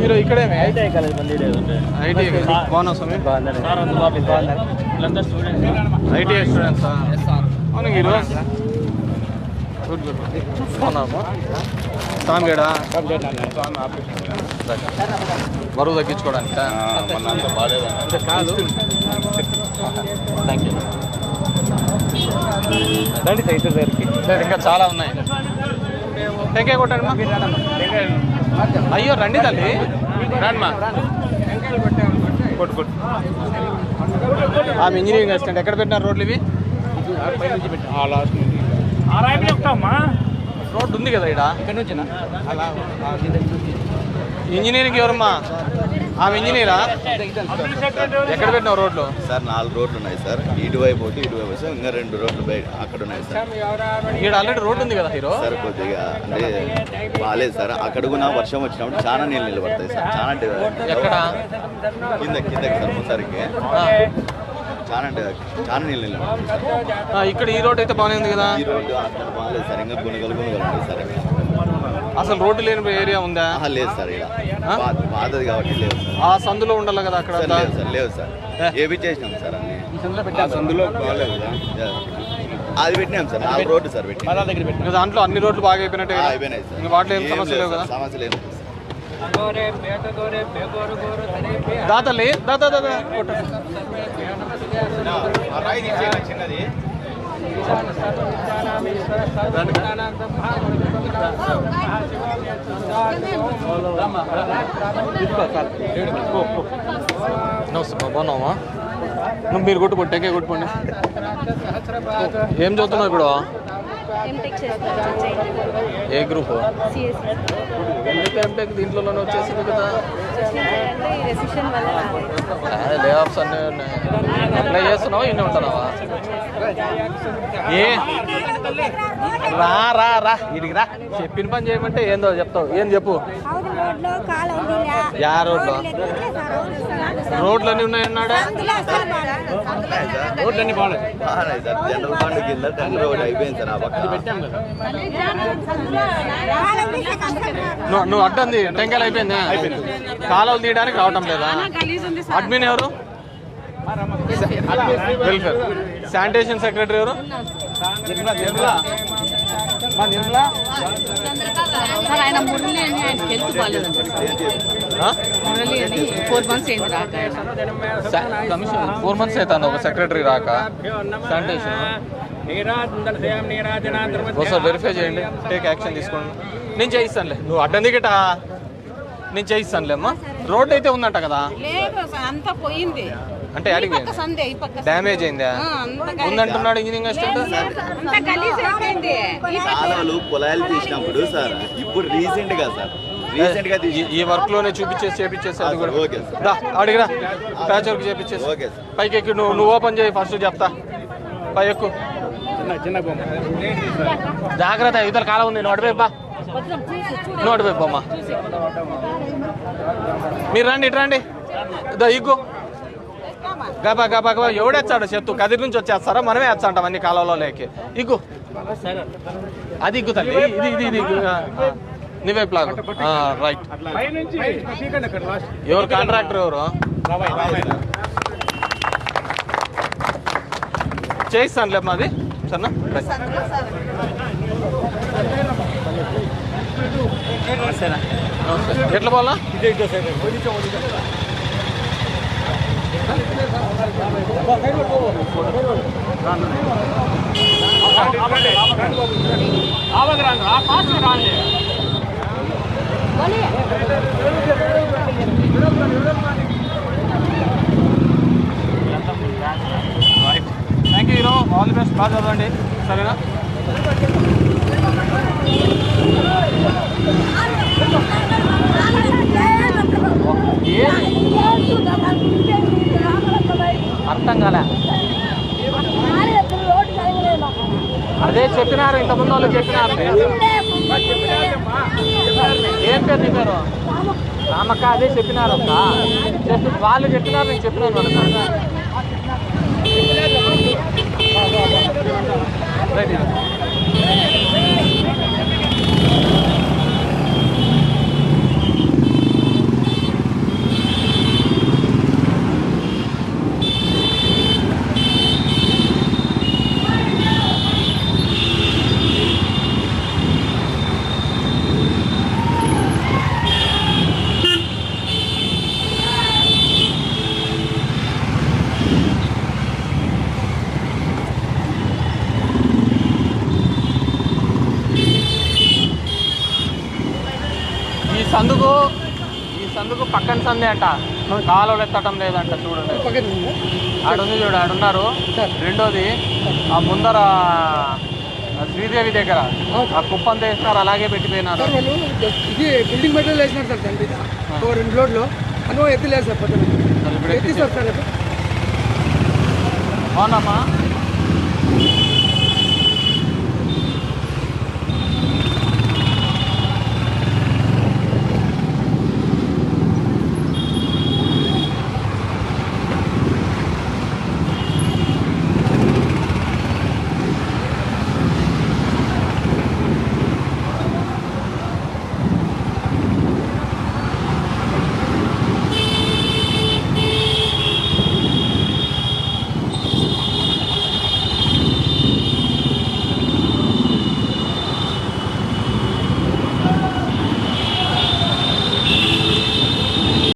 మీరు ఇక్కడేమే? IT college మంది ఐటీ బాగున్నా స్వామి? వీళ్ళంతా స్టూడెంట్స్ అవును ఈరోజు గుడ్ గుడ్ బరువు తగ్గించుకోవడానికి? కాదు. థ్యాంక్ యూ రండి సైట్ దగ్గరికి ఇంకా చాలా ఉన్నాయి. టెంకాయ కొట్టండి అయ్యో రండి తల్లి. రండి మా కొట్టు కొట్టు. ఆమె ఇంజనీరింగ్ అసిస్టెంట్. ఎక్కడ పెట్టినారు రోడ్లు ఇవి? రోడ్డు ఉంది కదా ఇక్కడ ఇక్కడ నుంచి ఇంజనీరింగ్ ఎవరమ్మా? ఆమె ఇంజనీరా? ఎక్కడ పెట్టినావు రోడ్లు? సార్ నాలుగు రోడ్లు ఉన్నాయి సార్. ఇటువైపు ఒకటి ఇటువైపు సార్ ఇంకా రెండు రోడ్లు బయట అక్కడ ఉన్నాయి సార్. ఇక్కడ ఆల్రెడీ రోడ్డు ఉంది కదా హీరో? సార్ కొద్దిగా అంటే బాగాలేదు సార్. అక్కడ కూడా వర్షం వచ్చినప్పుడు చాలా నీళ్ళు నిలబడతాయి సార్. చాలా ఎక్కడ? కింద కిందకి సార్ ఆ, చాలా అంటే చాలా నీళ్ళు నిలబడతాయి ఇక్కడ ఈ రోడ్ అయితే బాగానే ఉంది కదా? ఈ రోడ్డు అక్కడ బాగాలేదు సార్. ఇంకా గుణగలు గుణగలు ఉంటాయి సార్. అసలు రోడ్డు లేని ఏరియా ఉందా? లేదు సార్ ఇక్కడ పా- పాతది కాబట్టి లేదు సార్. ఆ సందులో ఉండాలి కదా అక్కడ? సార్ లేదు సార్ లేదు సార్. ఏవి చేసినాం సార్ అన్ని? సందులో బాగాలేదు కదా? అది పెట్టినాం సార్ నాలుగు రోడ్డు సార్ పెట్టి దగ్గర పెట్టి ఇంకా దాంట్లో అన్ని రోడ్లు బాగా అయిపోయినట్టే కదా? అయిపోయినాయి సార్. వాటిలో ఏం సమస్య లేదు లేవు కదా? సమస్య లేదు దాతలే దాదా దాదా బాగున్నావా? మీరు కొట్టుకోండి టెంకాయ కొట్టుకోండి. ఏం చదువుతున్నావు ఇప్పుడు? ఎంటెక్ చేస్తాను ఏ గ్రూప్? సిఎస్సి ఎందుకు ఎంటెక్ దీంట్లోనే వచ్చేసింది కదా? రెసిషన్ వల్ల. లే ఆఫ్స్ అన్నీ ఉన్నాయి. అప్లై చేస్తున్నావా? ఇన్ని ఉంటున్నావా? ఏ? రా రా రా. ఇడికి రా. చెప్పిన పని చేయమంటే ఏందో చెప్తావు. ఏం చెప్పు? అవును. రోడ్లు అన్ని రోడ్లన్నీ ఉన్నాయన్నాడా? రోడ్లన్నీ బాగున్నాయి. సార్ జనరల్ కింద టెండర్ ఒకటి అయిపోయింది సార్ ఆ నువ్వు నువ్వు అడ్డంది టెంకాయలు అయిపోయిందా? కాలువలు తీయడానికి రావటం లేదా? అడ్మిన్ ఎవరు? వెల్ఫేర్. శానిటేషన్ సెక్రటరీ ఎవరు? Sir four months commission four అవుతాను ఒక సెక్రటరీ రాక. శానిటేషన్ ఒకసారి వెరిఫై చేయండి. టేక్ యాక్షన్ తీసుకోండి. నేను చేయిస్తానులే. నువ్వు అడ్డం దిగట నేను చేయిస్తానులే అమ్మా రోడ్ అయితే ఉందంట కదా. అంతా పోయింది. అంటే అడిగి డ్యామేజ్ అయిందా. ఉందంటున్నాడు ఇంజనీరింగ్ అసిస్టెంట్ కాలువలు పొలాలు తీసినప్పుడు సార్ ఇప్పుడు రీసెంట్గా సార్ రీసెంట్గా తీసి ఈ- వర్క్లోనే చూపించేసి చేపించేసి అది కూడా. దా అడిగిరా ప్యాచ్ వర్క్ చేపించేసి. Okay sir. పైకి ఎక్కి నువ్వు నువ్వు ఓపెన్ చేయి ఫస్ట్ చెప్తా. పై ఎక్కు చిన్న బొమ్మ. జాగ్రత్త ఇతర కాలం ఉంది. అడిపోయి బొమ్మ. మీరు రండి ఇటు రండి. దా ఇగ్గు. గబా గబా గబా. ఎవడేచ్చాడు చెత్తు కదిరి నుంచి వచ్చేస్తారా? మనమే వేస్తాంటాం అన్ని కాలంలో లేకి ఇగ్గు. అది ఇగ్గు తల్లి. ఇది ఇది ఇది నువ్వే ప్లాగ్ రైట్ ఎవరు కాంట్రాక్టర్ ఎవరు? చేయిస్తానులే మాది సరేనా? నమస్తే. ఎట్లా పోవాలా? ఆవదు రాండి రాండి. Thank you hero all the best బాగా చదవండి. సరేనా? అర్థం కాలే. అదే చెప్పినారు ఇంతకుముందు వాళ్ళు చెప్పినారు. పేరు నీ పేరు? రామక్క అదే చెప్పినారు అక్క వాళ్ళు చెప్పినారు నేను చెప్పినాను వాళ్ళకి రైట్. సందుకు ఈ సందుకు పక్కన సందే అంట. కాలువలు ఎత్తటం లేదంట చూడండి. ఆడుంది చూడు ఆడున్నారు. రెండోది ఆ ముందర శ్రీదేవి దగ్గర. ఆ కుప్పంతా వేసినారు అలాగే పెట్టిపోయినారు. ఇది బిల్డింగ్ మెటీరియల్ వేసినారు సార్ దాని మీద ఒక రెండు లోడ్లు. అనుభవం ఎత్తిలేదు సార్ ఎత్తిస్తారు సార్ అవునమ్మా